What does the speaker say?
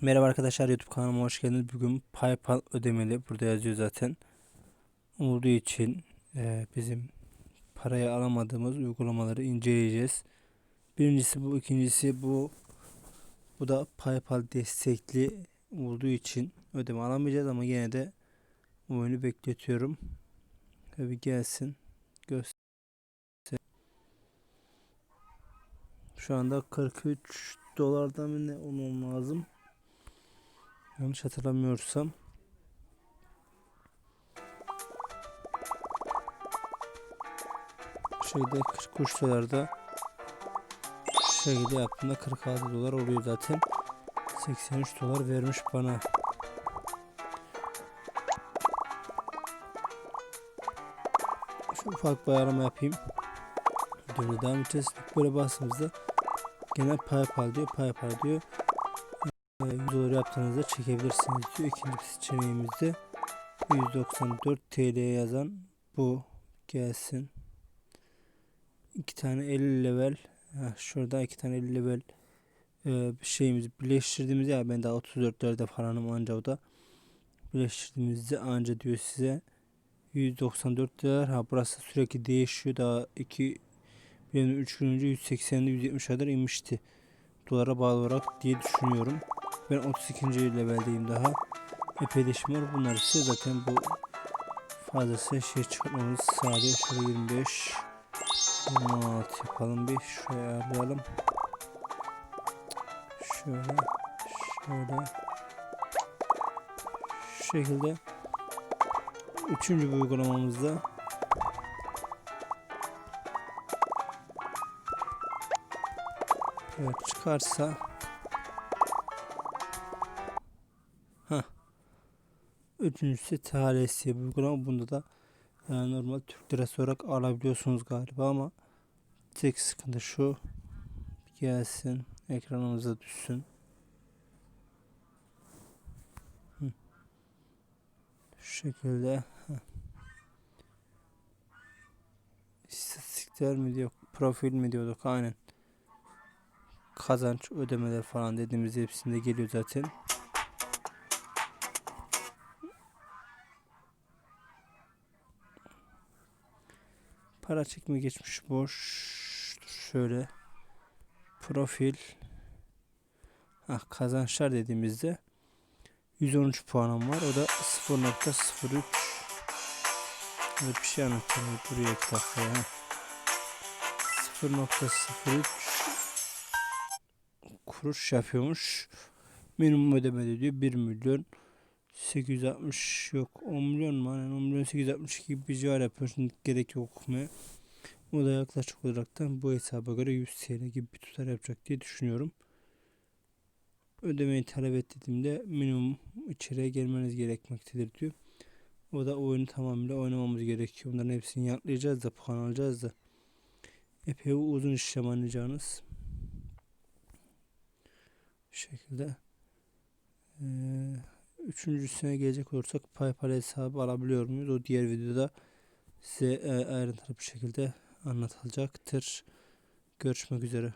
Merhaba arkadaşlar YouTube kanalıma hoş geldiniz. Bugün PayPal ödemeli burada yazıyor zaten. Olduğu için e, bizim parayı alamadığımız uygulamaları inceleyeceğiz. Birincisi bu, ikincisi bu. Bu da PayPal destekli olduğu için ödeme alamayacağız ama yine de oyunu bekletiyorum. Tabi gelsin. Göster. Şu anda 43 dolardan ne olmam lazım. Yanlış hatırlamıyorsam. Şeyde 43 dolarda şu şekilde yaptığımda 46 dolar oluyor zaten. 83 dolar vermiş bana. Şu ufak bir ayarlama yapayım. Videoda devam edeceğiz. Böyle bastığımızda gene PayPal diyor. PayPal diyor. 100 dolar yaptığınızda çekebilirsiniz diyor. İkinci seçeneğimizde 194 TL yazan bu gelsin. İki tane 50 level Heh, şurada iki tane 50 level e, şeyimizi birleştirdiğimizde ya ben daha 34'lerde falanım anca o da birleştirdiğimizde anca diyor size 194 dolar ha burası sürekli değişiyor daha 2 benim 3 gün önce 180'de 170 kadar inmişti dolara bağlı olarak diye düşünüyorum. Ben 32. leveldeyim daha. Epey var. Bunlar ise zaten bu fazlası şey çıkartmamız sağlıyor. Şöyle 25 26 yapalım bir. Şuraya ayarlayalım. Şöyle şöyle şu şekilde üçüncü bir uygulamamızda evet çıkarsa üçüncüsü bir uygulama bunda da yani normal Türk lirası olarak alabiliyorsunuz galiba ama tek sıkıntı şu gelsin ekranımıza düşsün. Şu şekilde Heh. istatistikler mi diyor profil mi diyorduk? Aynen. Kazanç ödemeler falan dediğimiz hepsinde geliyor zaten Para çekme geçmiş boş. Şöyle. Profil. Ah kazançlar dediğimizde 113 puanım var. O da 0.03 Böyle bir şey anlatıyorum. Duruyor iki dakika ya. 0.03 kuruş yapıyormuş. Minimum ödeme diyor 1 milyon 860 yok 10 milyon mu? Yani 10 milyon 862 gibi bir civar yapıyor. Şimdi gerek yok okumaya. O da yaklaşık olaraktan bu hesaba göre 100 TL gibi bir tutar yapacak diye düşünüyorum. Ödemeyi talep ettiğimde minimum içeriye gelmeniz gerekmektedir diyor. O da oyunu tamamıyla oynamamız gerekiyor. Bunların hepsini yanlayacağız da puan alacağız da. Epey uzun işlem anlayacağınız. Bu şekilde. Ee, üçüncüsüne gelecek olursak PayPal hesabı alabiliyor muyuz? O diğer videoda size e, ayrıntılı bir şekilde anlatılacaktır. Görüşmek üzere.